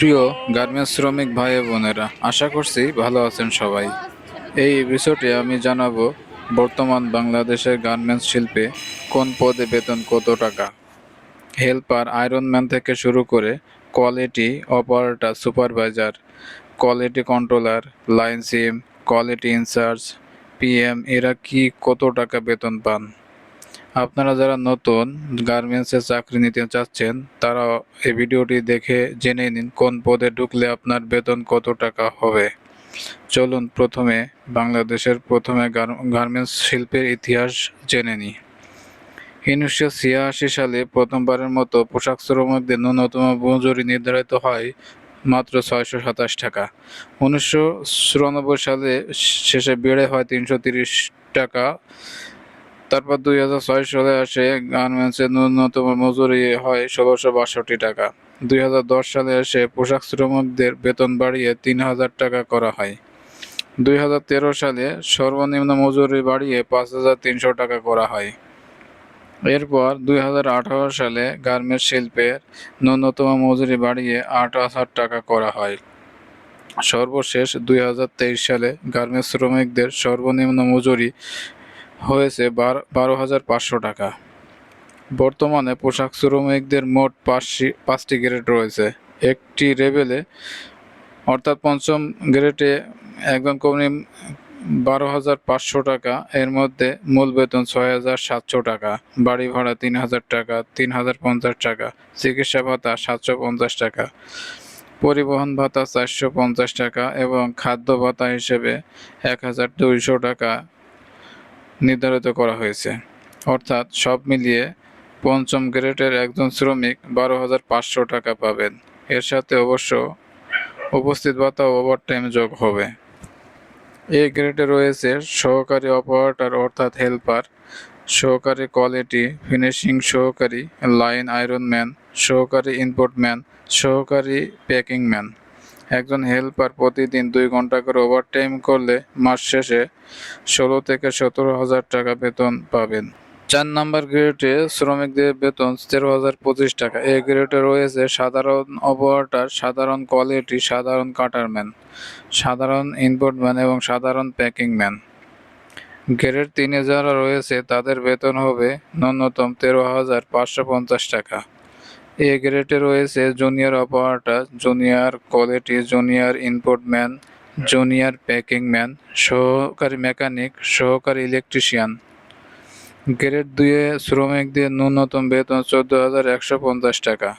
প্রিয় গার্মেন্টস শ্রমিক ভাই বোনেরা, আশা করছি ভালো আছেন সবাই। এই এপিসোডে আমি জানাব বর্তমান বাংলাদেশের গার্মেন্টস শিল্পে কোন পদে বেতন কত টাকা। হেল্পার আয়রনম্যান থেকে শুরু করে quality operator supervisor quality controller line সিম কোয়ালিটি ইনচার্জ পিএম এরা কি কত টাকা বেতন পান? আপনারা যারা নতুন গার্মেন্টসে চাকরি নিতে চাচ্ছেন, তারা এই ভিডিওটি দেখে জেনে নিন কোন পদে ঢুকলে আপনার বেতন কত টাকা হবে। চলুন প্রথমে বাংলাদেশের প্রথমে গার্মেন্টস শিল্পের ইতিহাস জেনে নিই। উনিশশো ছিয়াশি সালে প্রথমবারের মতো পোশাক শ্রমিকদের ন্যূনতম মজুরি নির্ধারিত হয় মাত্র ছয়শো সাতাশ টাকা। উনিশশো চুরানব্বই সালে শেষে বেড়ে হয় তিনশো তিরিশ টাকা। তারপর দুই হাজার ছয় সালে আসে গার্মেন্টসের ন্যূনতম মজুরি হয় ষোলোশো বাষট্টি টাকা। দুই হাজার দশ সালে এসে পোশাক শ্রমিকদের বেতন বাড়িয়ে তিন হাজার টাকা করা হয়। দুই হাজার তেরো সালে সর্বনিম্ন মজুরি বাড়িয়ে পাঁচ হাজার তিনশো টাকা করা হয়। এরপর দুই হাজার আঠারো সালে গার্মেন্টস শিল্পের ন্যূনতম মজুরি বাড়িয়ে আট হাজার টাকা করা হয়। সর্বশেষ দুই হাজার তেইশ সালে গার্মেন্টস শ্রমিকদের সর্বনিম্ন মজুরি হয়েছে বারো হাজার পাঁচশো টাকা। বর্তমানে পোশাক শ্রমিকদের মোট পাঁচটি পাঁচটি গ্রেড রয়েছে। একটি রেবেলে অর্থাৎ পঞ্চম গ্রেডে একজন কর্মী বারো হাজার পাঁচশো টাকা, এর মধ্যে মূল বেতন ছয় হাজার সাতশো টাকা, বাড়ি ভাড়া তিন হাজার টাকা, তিন হাজার পঞ্চাশ টাকা, চিকিৎসা ভাতা সাতশো পঞ্চাশ টাকা, পরিবহন ভাতা চারশো পঞ্চাশ টাকা এবং খাদ্য ভাতা হিসেবে এক হাজার দুইশো টাকা নির্ধারিত করা হয়েছে। অর্থাৎ সব মিলিয়ে পঞ্চম গ্রেডের একজন শ্রমিক বারো হাজার পাঁচশো টাকা পাবেন। এর সাথে অবশ্য উপস্থিত ভাতা ওভারটাইম যোগ হবে। এ গ্রেডে রয়েছে সহকারী অপারেটর অর্থাৎ হেল্পার, সহকারী কোয়ালিটি, ফিনিশিং সহকারী, লাইন আয়রন ম্যান, সহকারী ইনপুটম্যান সহকারী প্যাকিং ম্যান। একজন হেল্পার প্রতিদিন দুই ঘণ্টা করে ওভারটাইম করলে মাস শেষে ষোলো থেকে সতেরো হাজার টাকা বেতন পাবেন। চার নম্বর গ্রেডে শ্রমিকদের বেতন তেরো হাজার পঁচিশ টাকা। এই গ্রেডে রয়েছে সাধারণ অপারেটর, সাধারণ কোয়ালিটি, সাধারণ কাটারম্যান সাধারণ ইনপুটম্যান এবং সাধারণ প্যাকিং ম্যান। গ্রেড তিনে যারা রয়েছে তাদের বেতন হবে ন্যূনতম তেরো হাজার পাঁচশো পঞ্চাশ টাকা। এ গ্রেডে রয়েছে junior operator, junior quality, junior input man junior packing man, সহকারী মেকানিক, সহকারী ইলেকট্রিশিয়ান। গ্রেড দুয়ে শ্রমিকদের ন্যূনতম বেতন চোদ্দ হাজার একশো পঞ্চাশ টাকা।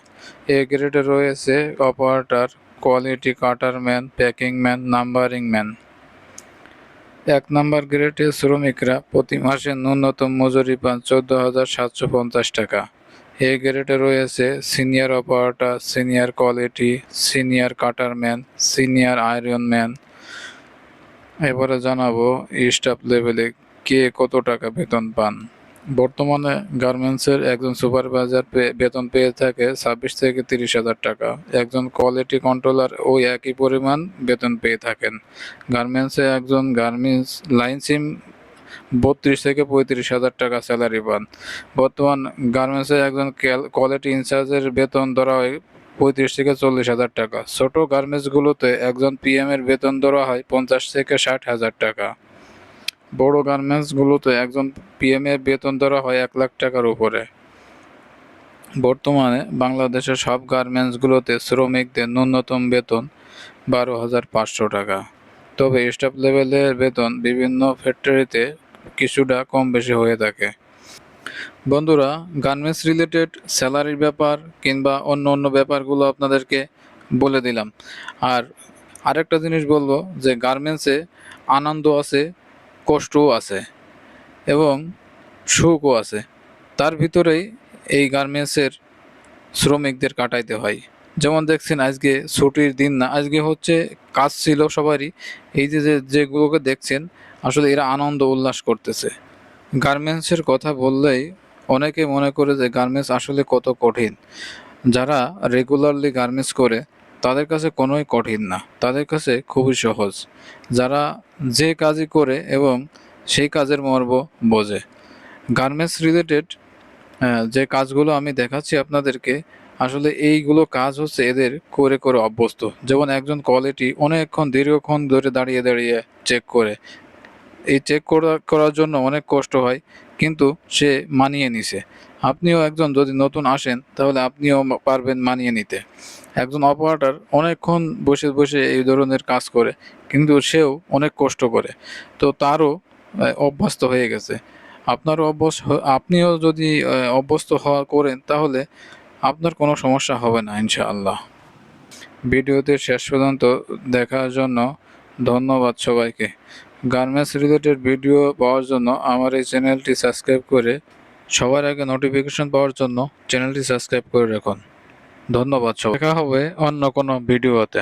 এ গ্রেডে রয়েছে operator, quality cutter man packing man, numbering man. এক নম্বর গ্রেডে শ্রমিকরা প্রতি মাসে ন্যূনতম মজুরি পান চোদ্দ হাজার সাতশো পঞ্চাশ টাকা। এ গ্রেডে রয়েছে senior operator, senior quality, senior cutter man senior iron man এবারে জানাব স্টাফ লেভেলে কে কত টাকা বেতন পান। বর্তমানে গার্মেন্টসের একজন সুপারভাইজার বেতন পেয়ে থাকে ছাব্বিশ থেকে তিরিশ হাজার টাকা। একজন কোয়ালিটি কন্ট্রোলার ওই একই পরিমাণ বেতন পেয়ে থাকেন। গার্মেন্টসে একজন গার্মেন্টস লাইন সিম বত্রিশ থেকে পঁয়ত্রিশ হাজার টাকা স্যালারি পান। বর্তমান গার্মেন্টসে একজন কোয়ালিটি ইনচার্জের বেতন ধরা হয় পঁয়ত্রিশ থেকে চল্লিশ হাজার টাকা। ছোট গার্মেন্টসগুলোতে একজন পিএম এর বেতন ধরা হয় পঞ্চাশ থেকে ষাট হাজার টাকা। বড় গার্মেন্টসগুলোতে একজন পিএম এর বেতন ধরা হয় এক লাখ টাকার উপরে। বর্তমানে বাংলাদেশের সব গার্মেন্টসগুলোতে শ্রমিকদের ন্যূনতম বেতন বারো হাজার পাঁচশো টাকা। তবে স্টাফ লেভেলের বেতন বিভিন্ন ফ্যাক্টরিতে কিছুটা কম বেশি হয়ে থাকে। বন্ধুরা গার্মেন্টস রিলেটেড স্যালারির ব্যাপার কিংবা অন্য অন্য ব্যাপারগুলো আপনাদেরকে বলে দিলাম। আর আরেকটা জিনিস বলব যে গার্মেন্টসে আনন্দ আছে, কষ্টও আছে এবং সুখও আছে। তার ভিতরেই এই গার্মেন্টসের শ্রমিকদের কাটাইতে হয়। যেমন দেখছেন আজকে ছুটির দিন না, আজকে হচ্ছে কাজ ছিল সবারই। এই যে যেগুলোকে দেখছেন, আসলে এরা আনন্দ উল্লাস করতেছে। গার্মেন্টসের কথা বললেই অনেকে মনে করে যে গার্মেন্টস আসলে কত কঠিন। যারা রেগুলারলি গার্মেন্টস করে, তাদের কাছে কোনোই কঠিন না। তাদের কাছে খুবই সহজ। যারা যে কাজই করে এবং সেই কাজের মর্ম বোঝে। গার্মেন্টস রিলেটেড যে কাজগুলো আমি দেখাচ্ছি আপনাদেরকে আসলে এইগুলো কাজ হচ্ছে এদের করে করে অভ্যস্ত। যেমন একজন কোয়ালিটি অনেকক্ষণ, দীর্ঘক্ষণ ধরে দাঁড়িয়ে দাঁড়িয়ে চেক করে। এই চেক করা, করার জন্য অনেক কষ্ট হয়, কিন্তু সে মানিয়ে নিছে। আপনিও একজন যদি নতুন আসেন, তাহলে আপনিও পারবেন মানিয়ে নিতে। একজন অপারেটর অনেকক্ষণ বসে বসে এই ধরনের কাজ করে, কিন্তু সেও অনেক কষ্ট করে। তো তারও অভ্যস্ত হয়ে গেছে। আপনারও অভ্যস হ- আপনিও যদি অভ্যস্ত হওয়া করেন, তাহলে আপনার কোনো সমস্যা হবে না, ইনশাআল্লাহ। ভিডিওতে শেষ পর্যন্ত দেখার জন্য ধন্যবাদ সবাইকে। গার্মেন্টস রিলেটেড ভিডিও পাওয়ার জন্য আমার এই চ্যানেলটি সাবস্ক্রাইব করে সবার আগে নোটিফিকেশন পাওয়ার জন্য চ্যানেলটি সাবস্ক্রাইব করে রাখুন। ধন্যবাদ সব দেখা হবে অন্য কোনো ভিডিওতে।